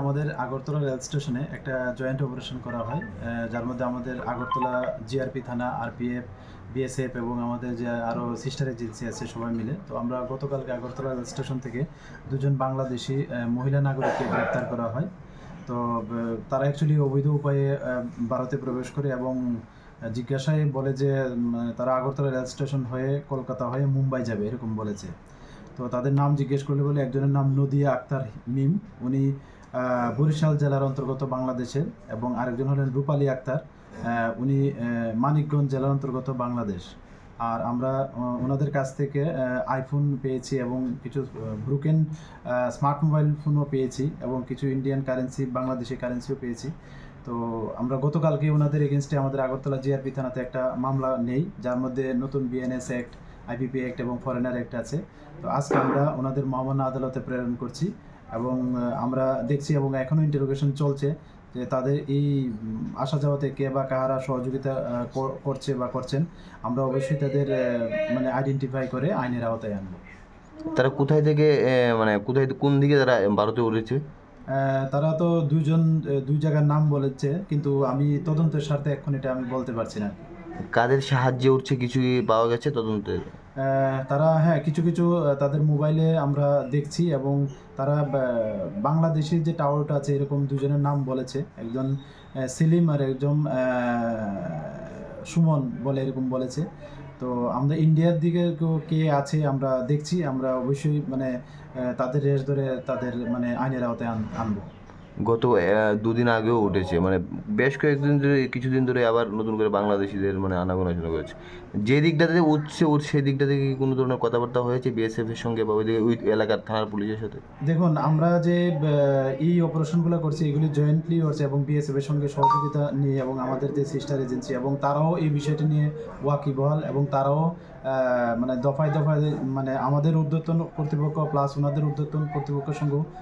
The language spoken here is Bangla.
আমাদের আগরতলা রেল স্টেশনে একটা জয়েন্ট অপারেশন করা হয় যার মধ্যে আমাদের আগরতলা জিআরপি থানা, আরপিএফ, বিএসএফ এবং আমাদের যে আরও সিস্টার এজেন্সি আছে সবাই মিলে। তো আমরা গতকালকে আগরতলা রেল স্টেশন থেকে দুজন বাংলাদেশি মহিলা নাগরিককে গ্রেপ্তার করা হয়। তো তারা অ্যাকচুয়ালি অবৈধ উপায়ে ভারতে প্রবেশ করে এবং জিজ্ঞাসায় বলে যে তারা আগরতলা রেল স্টেশন হয়ে কলকাতা হয়ে মুম্বাই যাবে এরকম বলেছে। তো তাদের নাম জিজ্ঞেস করলে বলে, একজনের নাম নদিয়া আক্তার মিম উনি বরিশাল জেলার অন্তর্গত বাংলাদেশের এবং আরেকজন হলেন রূপালী আক্তার। উনি মানিকগঞ্জ জেলার অন্তর্গত বাংলাদেশ। আর আমরা ওনাদের কাছ থেকে আইফোন পেয়েছি এবং কিছু ব্রুকেন স্মার্ট মোবাইল ফোনও পেয়েছি এবং কিছু ইন্ডিয়ান কারেন্সি বাংলাদেশি কারেন্সিও পেয়েছি। তো আমরা গতকালকে ওনাদের এগেনস্টে আমাদের আগরতলা জিআরপি থানাতে একটা মামলা নেই, যার মধ্যে নতুন বিএনএস অ্যাক্ট আইপিপি অ্যাক্ট এবং ফরেনার অ্যাক্ট আছে। তো আজকে আমরা ওনাদের মহামান্য আদালতে প্রেরণ করছি। এবং আমরা দেখছি এবং এখনও ইন্টারোগেশন চলছে যে তাদের এই আসা যাওয়াতে কে বা কাহারা সহযোগিতা করছে বা করছেন আমরা অবশ্যই তাদের মানে আইডেন্টিফাই করে আইনের আওতায় আনব। তারা কোথায় থেকে মানে কোথায় কোন দিকে তারা ভারতে উঠেছে? তারা তো দুইজন আহ, দুই জায়গার নাম বলেছে কিন্তু আমি তদন্তের স্বার্থে এখন এটা আমি বলতে পারছি না। কাদের সাহায্যে উঠছে কিছু কি পাওয়া গেছে তদন্তে আহ, তারা হ্যাঁ কিছু কিছু তাদের মোবাইলে আমরা দেখছি এবং তারা বাংলাদেশের যে টাওয়ারটা আছে, এরকম দুজনের নাম বলেছে। একজন সেলিম আর একজন সুমন বলে এরকম বলেছে। তো আমরা ইন্ডিয়ার দিকে কে আছে, আমরা দেখছি। আমরা অবশ্যই মানে তাদের রেস ধরে তাদের মানে আইনের আওতায় আনব। গত দুদিন আগেও উঠেছে। মানে বেশ কয়েকদিন ধরে, কিছুদিন ধরে আবার নতুন করে বাংলাদেশিদের মানে আনাগোনা শুরু করেছে। যে দিকটাতে উঠছে, উঠ সেই দিকটা থেকে কোনো ধরনের কথাবার্তা হয়েছে বিএসএফ এর সঙ্গে বা ওইদিকে ওই এলাকার থানার পুলিশের সাথে? দেখুন, আমরা যে এই অপারেশনগুলো করছি, এগুলি জয়েন্টলি হচ্ছে এবং বিএসএফ এর সঙ্গে সহযোগিতা নিয়ে এবং আমাদের যে সিস্টার এজেন্সি এবং তারাও এই বিষয়টি নিয়ে ওয়াকিবহাল এবং তারাও মানে দফায় দফায় মানে আমাদের উদ্যোতন কর্তৃপক্ষ প্লাস ওনাদের উদ্যোতন কর্তৃপক্ষের সঙ্গেও